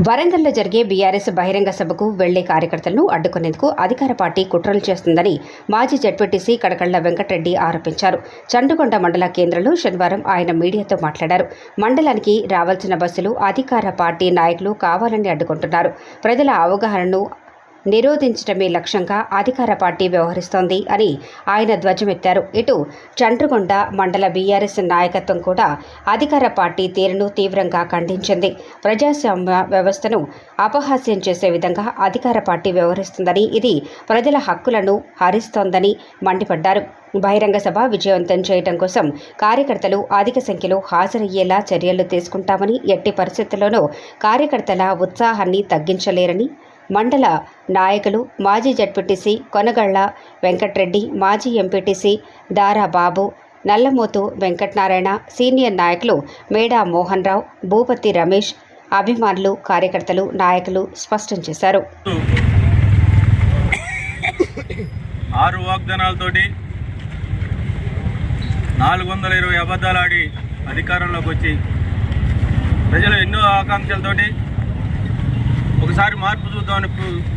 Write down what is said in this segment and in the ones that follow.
వరంగల్లో జరిగే బీఆర్ఎస్ బహిరంగ సభకు వెళ్ళే కార్యకర్తలను అడ్డుకునేందుకు అధికార పార్టీ కుట్రలు చేస్తుందని మాజీ జడ్పీటీసీ కడకళ్ళ వెంకటరెడ్డి ఆరోపించారు. చండుకొండ మండల కేంద్రంలో శనివారం ఆయన మీడియాతో మాట్లాడారు. మండలానికి రావాల్సిన బస్సులు అధికార పార్టీ నాయకులు కావాలని అడ్డుకుంటున్నారు. ప్రజల అవగాహనను నిరోధించడమే లక్ష్యంగా అధికార పార్టీ వ్యవహరిస్తోంది అని ఆయన ధ్వజమెత్తారు. ఇటు చండ్రగొండ మండల బీఆర్ఎస్ నాయకత్వం కూడా అధికార పార్టీ తీరును తీవ్రంగా ఖండించింది. ప్రజాస్వామ్య వ్యవస్థను అపహాస్యం చేసే విధంగా అధికార పార్టీ వ్యవహరిస్తుందని ఇది ప్రజల హక్కులను హరిస్తోందని మండిపడ్డారు. బహిరంగ సభ విజయవంతం చేయడం కోసం కార్యకర్తలు అధిక సంఖ్యలో హాజరయ్యేలా చర్యలు తీసుకుంటామని ఎట్టి పరిస్థితుల్లోనూ కార్యకర్తల ఉత్సాహాన్ని తగ్గించలేరని మండల నాయకులు మాజీ జడ్పీటీసీ కొనగళ్ళ వెంకట్రెడ్డి మాజీ ఎంపీటీసీ దారా బాబు నల్లమోతు వెంకటనారాయణ సీనియర్ నాయకులు మేడా మోహన్ రావు భూపతి రమేష్ అభిమానులు కార్యకర్తలు నాయకులు స్పష్టం చేశారు. ఆరు వాగ్దానాలతోటి నాలుగు వందల ఇరవై అబద్ధాలు ఆడి అధికారంలోకి వచ్చి ప్రజలు ఎన్నో ఆకాంక్షలతోటి ఒకసారి మార్పు చూద్దామని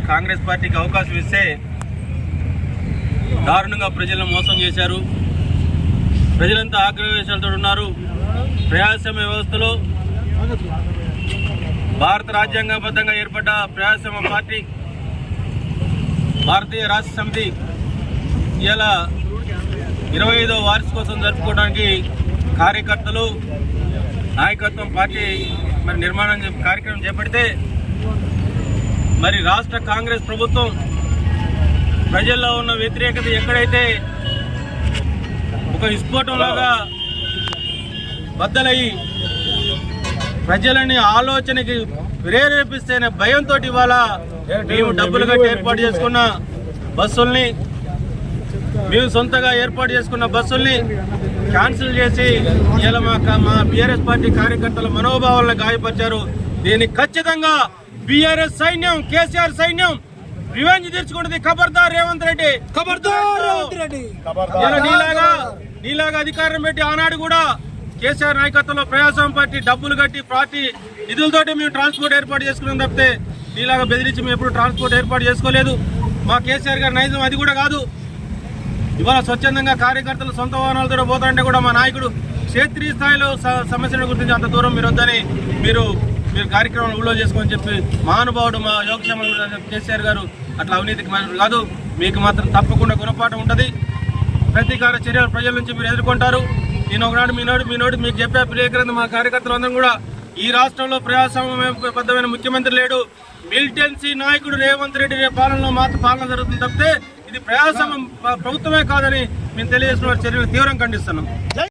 కాంగ్రెస్ పార్టీకి అవకాశం ఇస్తే దారుణంగా ప్రజలను మోసం చేశారు. ప్రజలంతా ఆగ్రహవేశాలతో ఉన్నారు. ప్రజాస్వామ్య వ్యవస్థలో. భారత రాజ్యాంగబద్ధంగా ఏర్పడ్డ ప్రజాస్వామ్య పార్టీ. భారతీయ రాష్ట్ర సమితి ఇలా ఇరవై ఐదో వార్షికోత్సవం జరుపుకోవడానికి కార్యకర్తలు నాయకత్వం పార్టీ మరి నిర్మాణం కార్యక్రమం చేపడితే మరి రాష్ట్ర కాంగ్రెస్ ప్రభుత్వం ప్రజల్లో ఉన్న వ్యతిరేకత ఎక్కడైతే ఒక విస్ఫోటంలాగా బద్దలయ్యి ప్రజలని ఆలోచనకి ప్రేరేపిస్తేనే భయంతో ఇవాళ మేము డబ్బులు కట్టి ఏర్పాటు చేసుకున్న బస్సుల్ని మేము సొంతగా ఏర్పాటు చేసుకున్న బస్సుల్ని క్యాన్సిల్ చేసి ఇలా మా మా బీఆర్ఎస్ పార్టీ కార్యకర్తల మనోభావాలను గాయపరిచారు. దీన్ని ఖచ్చితంగా బీఆర్ఎస్ సైన్యం కేసీఆర్ సైన్యం రివెంజ్ తీర్చుకుంటుంది. ఖబర్దార్ రేవంత్ రెడ్డి. ఖబర్దార్ రేవంత్ రెడ్డి. నీలాగా నీలాగా అధికారం పెట్టి ఆనాడు కూడా కేసీఆర్ నాయకత్వంలో ప్రజాస్వామ్య పార్టీ డబ్బులు కట్టి పార్టీ నిధులతోటి మేము ట్రాన్స్పోర్ట్ ఏర్పాటు చేసుకున్నాం తప్పితే నీలాగా బెదిరించి మేము ఎప్పుడు ట్రాన్స్పోర్ట్ ఏర్పాటు చేసుకోలేదు. మా కేసీఆర్ గారి నైజం అది కూడా కాదు. ఇవాళ స్వచ్ఛందంగా కార్యకర్తలు సొంత వాహనాలతో పోతారంటే కూడా మా నాయకుడు క్షేత్రీయ స్థాయిలో స- సమస్యలను గుర్తించి అంత దూరం మీరు వద్దని మీరు మీరు కార్యక్రమం ఊళ్ళో చేసుకోమని చెప్పి మహానుభావుడు మా యోగక్షేమ కేసీఆర్ గారు అట్లా అవినీతికి మాత్రం కాదు. మీకు మాత్రం తప్పకుండా గుణపాఠం ఉంటుంది. ప్రతీకార చర్యలు ప్రజల నుంచి మీరు ఎదుర్కొంటారు. నేను ఒకనాడు మీ నోడు మీ నోడు మీకు చెప్పే ప్రియకరంగా మా కార్యకర్తలు అందరం కూడా ఈ రాష్ట్రంలో ప్రజాస్వామ్యబద్ధమైన ముఖ్యమంత్రి లేడు. మిలిటెన్సీ నాయకుడు రేవంత్ రెడ్డి రే పాలనలో మాత్రం పాలన జరుగుతుంది తప్పితే ఇది ప్రజాస్వామ్యం ప్రభుత్వమే కాదని మేము తెలియజేసిన చర్యలు తీవ్రంగా ఖండిస్తున్నాం.